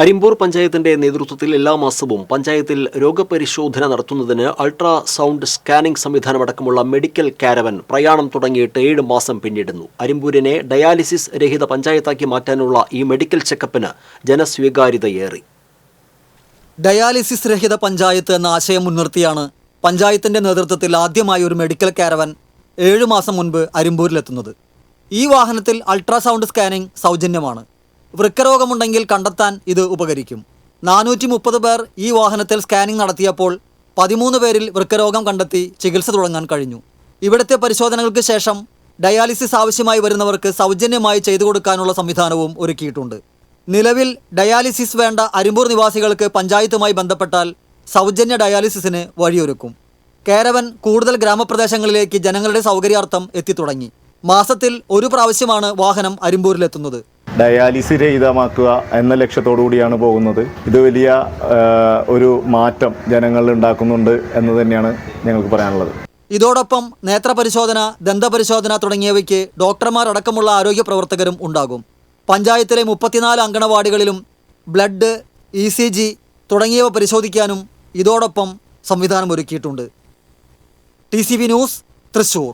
അരിമ്പൂർ പഞ്ചായത്തിന്റെ നേതൃത്വത്തിൽ എല്ലാ മാസവും പഞ്ചായത്തിൽ രോഗപരിശോധന നടത്തുന്നതിന് അൾട്രാ സൗണ്ട് സ്കാനിംഗ് സംവിധാനമടക്കമുള്ള മെഡിക്കൽ കാരവൻ പ്രയാണം തുടങ്ങിയിട്ട് ഏഴ് മാസം പിന്നിടുന്നു. അരിമ്പൂരിനെ ഡയാലിസിസ് രഹിത പഞ്ചായത്താക്കി മാറ്റാനുള്ള ഈ മെഡിക്കൽ ചെക്കപ്പിന് ജനസ്വീകാര്യതയേറി. ഡയാലിസിസ് രഹിത പഞ്ചായത്ത് എന്ന ആശയം മുൻനിർത്തിയാണ് പഞ്ചായത്തിന്റെ നേതൃത്വത്തിൽ ആദ്യമായി ഒരു മെഡിക്കൽ കാരവൻ ഏഴു മാസം മുൻപ് അരിമ്പൂരിലെത്തുന്നത്. ഈ വാഹനത്തിൽ അൾട്രാസൗണ്ട് സ്കാനിംഗ് സൗജന്യമാണ്. വൃക്കരോഗമുണ്ടെങ്കിൽ കണ്ടെത്താൻ ഇത് ഉപകരിക്കും. നാനൂറ്റി മുപ്പത് പേർ ഈ വാഹനത്തിൽ സ്കാനിംഗ് നടത്തിയപ്പോൾ പതിമൂന്ന് പേരിൽ വൃക്കരോഗം കണ്ടെത്തി ചികിത്സ തുടങ്ങാൻ കഴിഞ്ഞു. ഇവിടുത്തെ പരിശോധനകൾക്ക് ശേഷം ഡയാലിസിസ് ആവശ്യമായി വരുന്നവർക്ക് സൗജന്യമായി ചെയ്തു കൊടുക്കാനുള്ള സംവിധാനവും ഒരുക്കിയിട്ടുണ്ട്. നിലവിൽ ഡയാലിസിസ് വേണ്ട അരിമ്പൂർ നിവാസികൾക്ക് പഞ്ചായത്തുമായി ബന്ധപ്പെട്ടാൽ സൗജന്യ ഡയാലിസിസിന് വഴിയൊരുക്കും. കേരവൻ കൂടുതൽ ഗ്രാമപ്രദേശങ്ങളിലേക്ക് ജനങ്ങളുടെ സൗകര്യാർത്ഥം എത്തിത്തുടങ്ങി മാസത്തിൽ ഒരു പ്രാവശ്യമാണ് വാഹനം അരിമ്പൂരിലെത്തുന്നത്. ഡയാലിസിസ് രഹിതമാക്കുക എന്ന ലക്ഷ്യത്തോടു കൂടിയാണ് പോകുന്നത്. ഇത് വലിയ ഒരു മാറ്റം ജനങ്ങളിൽ ഉണ്ടാക്കുന്നുണ്ട് എന്ന് തന്നെയാണ് ഞങ്ങൾക്ക് പറയാനുള്ളത്. ഇതോടൊപ്പം നേത്രപരിശോധന ദന്തപരിശോധന തുടങ്ങിയവയ്ക്ക് ഡോക്ടർമാർ അടക്കമുള്ള ആരോഗ്യ പ്രവർത്തകരും ഉണ്ടാകും. പഞ്ചായത്തിലെ മുപ്പത്തിനാല് അങ്കണവാടികളിലും ബ്ലഡ് ഇ സി ജി തുടങ്ങിയവ പരിശോധിക്കാനും ഇതോടൊപ്പം സംവിധാനം ഒരുക്കിയിട്ടുണ്ട്. T C V news Thrissur